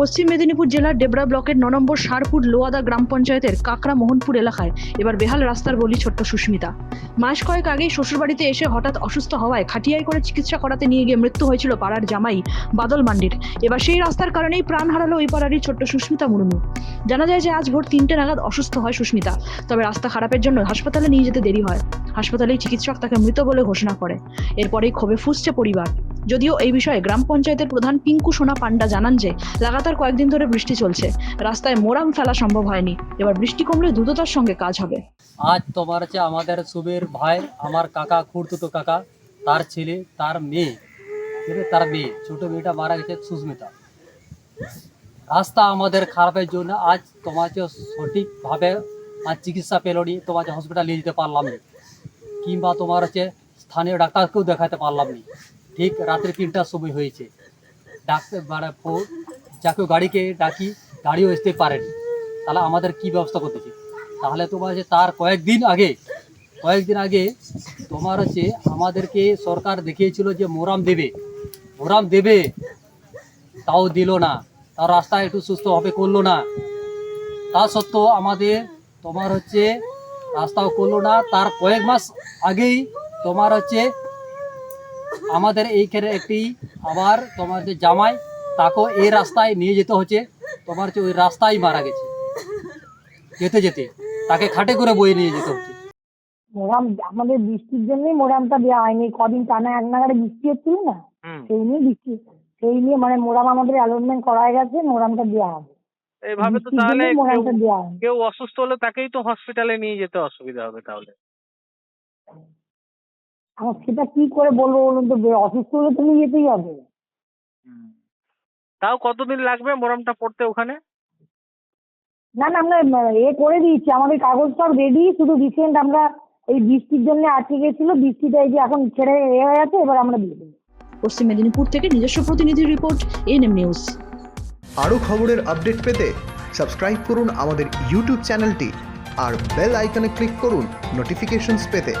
পশ্চিম মেদিনীপুর জেলার ডেবরা ব্লকের ন নম্বর সারপুর লোয়াদা গ্রাম পঞ্চায়েতের কাকড়া মোহনপুর এলাকায় এবার বেহাল রাস্তার বলি ছোট্ট সুস্মিতা। মাস কয়েক আগেই শ্বশুরবাড়িতে এসে হঠাৎ অসুস্থ হওয়ায় খাটিয়াই করে চিকিৎসা করাতে নিয়ে গিয়ে মৃত্যু হয়েছিল পাড়ার জামাই বাদল মান্ডির। এবার সেই রাস্তার কারণেই প্রাণ হারালো ওই পাড়ারই ছোট্ট সুস্মিতা মুর্মু। জানা যায় যে আজ ভোর তিনটে নাগাদ অসুস্থ হয় সুস্মিতা। তবে রাস্তা খারাপের জন্য হাসপাতালে নিয়ে যেতে দেরি হয়। হাসপাতালেই চিকিৎসক তাকে মৃত বলে ঘোষণা করে। এরপরেই ক্ষোভে ফুসছে পরিবার। যদিও এই বিষয়ে গ্রাম পঞ্চায়েতের প্রধান পিঙ্কু সোনা পান্ডা জানান যে, লাগাতার কয়েকদিন ধরে বৃষ্টি চলছে। রাস্তায় মোরাম ফেলা সম্ভব হয়নি। এবার বৃষ্টি কমলে দ্রুততার সঙ্গে কাজ হবে। আজ তোমার হচ্ছে আমাদের সুবীর ভাই, আমার কাকা খুঁড়তুতো কাকা, তার ছেলে, তার মেয়ে তার মেয়ে, ছোট মেয়েটা মারা গেছে সুস্মিতা। রাস্তা আমাদের খারাপের জন্য আজ হচ্ছে সঠিকভাবে আজ চিকিৎসা পেল নি, তোমার হচ্ছে হসপিটাল নিয়ে যেতে পারলাম না। কিংবা তোমার হচ্ছে স্থানীয় ডাক্তারকেও দেখাতে পারলাম না। ঠিক রাত্রি তিনটার সময় হয়েছে। ডাক্তার মানে ফো- যাকেও গাড়িকে ডাকি, গাড়িও আসতে পারেনি। তাহলে আমাদের কি ব্যবস্থা করতেছে তাহলে তোমার হচ্ছে তার কয়েকদিন আগে কয়েকদিন আগে তোমার হচ্ছে আমাদেরকে সরকার দেখিয়েছিল যে মোরাম দেবে। মোরাম দেবে, তাও দিল না। তার রাস্তা একটু সুস্থভাবে করল না। তা সত্ত্বেও আমাদের তোমার হচ্ছে রাস্তাও করল না। তার কয়েক মাস আগেই তোমার হচ্ছে আমাদের এইখানে একটি আবার তোমার যে জামাই তাকেও এই রাস্তায় নিয়ে যেতে হচ্ছে। তোমার হচ্ছে ওই রাস্তায় মারা গেছে। যেতে যেতে। তাকে খাটে করে বয়ে নিয়ে যেতে হচ্ছে। মোরাম আমাদের বৃষ্টির জন্যই মোরামটা দেওয়া হয়নি। কদিন টানা এক নাগারে বৃষ্টি হচ্ছিল না? সেই নিয়ে বৃষ্টি সেই নিয়ে মানে মোরাম আমাদের অ্যালটমেন্ট করা হয়ে গেছে মোরামটা দেওয়া হবে। এইভাবে তো তাহলে মোরামটা দেওয়া হবে কেউ অসুস্থ হলে তাকেই তো হসপিটালে নিয়ে যেতে অসুবিধা হবে তাহলে। আমার সেটা কি করে বলব বলুন তো? অসুস্থ হলে তুমি যেতেই হবে। তাও কতদিন লাগবে মোরামটা পড়তে ওখানে? না না আমরা এ করে দিয়েছি। আমাদের কাগজ সব রেডি শুধু রিসেন্ট আমরা এই বৃষ্টির জন্য আটকে গেছিল। বৃষ্টিটা এই যে এখন ছেড়ে এ হয়ে আছে এবার আমরা দিয়ে দেবো। পশ্চিম মেদিনীপুর থেকে নিজস্ব প্রতিনিধির রিপোর্ট এনএম নিউজ। আরও খবরের আপডেট পেতে সাবস্ক্রাইব করুন আমাদের ইউটিউব চ্যানেলটি আর বেল আইকনে ক্লিক করুন নোটিফিকেশনস পেতে।